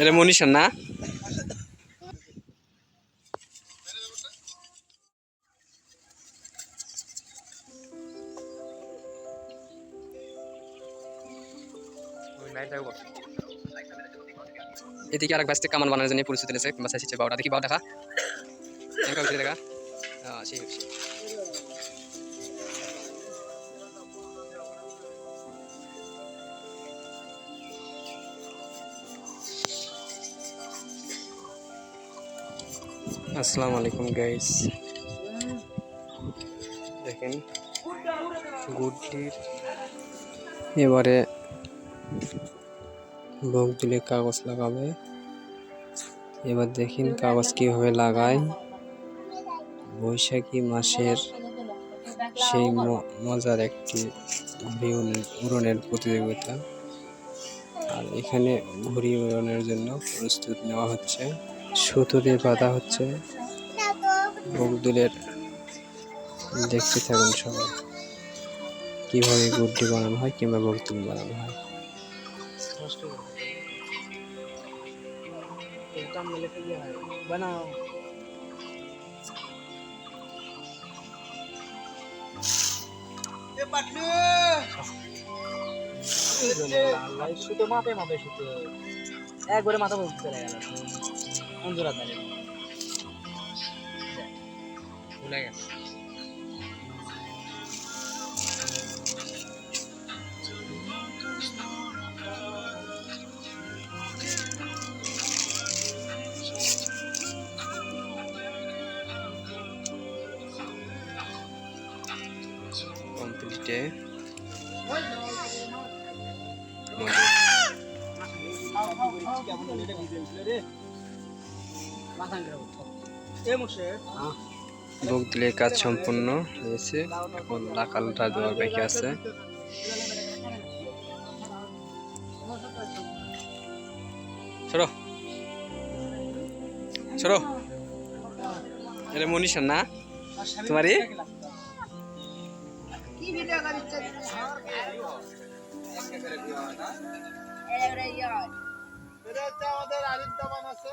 এটা মনীষার না? এদিকে আরেক বাস্তে কামান বানানোর জন্য পরিস্থিতি রয়েছে কিংবা চাইছে বাউটা দেখি বাউ দেখা। দেখা। হ্যাঁ সেই। আসসালামু আলাইকুম গাইস দেখেন গুড্ডির এবারে বক দিলে কাগজ লাগাবে। এবার দেখেন কাগজ কীভাবে লাগায়। বৈশাখী মাসের সেই মজার একটি উড়নের প্রতিযোগিতা। আর এখানে ঘুড়ি উড়নের জন্য প্রস্তুত নেওয়া হচ্ছে। সুতো দিয়ে বাঁধা হচ্ছে। বকদুলের দেখতে থাকুন সবাই। কীভাবে গুড্ডি বানানো হয় কিংবা বকদুল বানানো হয়। বানাও একবারে মাথা বলতে চলে গেল। অঞ্জুরা তালে ভুলে গেছে কমপ্লিটে বকদুলের কাজ সম্পূর্ণ হয়েছে। এখন লাকালটা দেওয়ার বাকি আছে। সরো। সরো। এটা মনীষা না? তোমারই? হচ্ছে আমাদের আছে।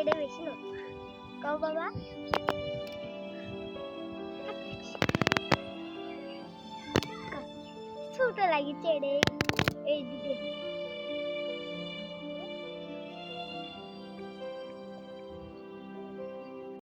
এটা বেশি না কও বাবা ছোট লাগিছে রে।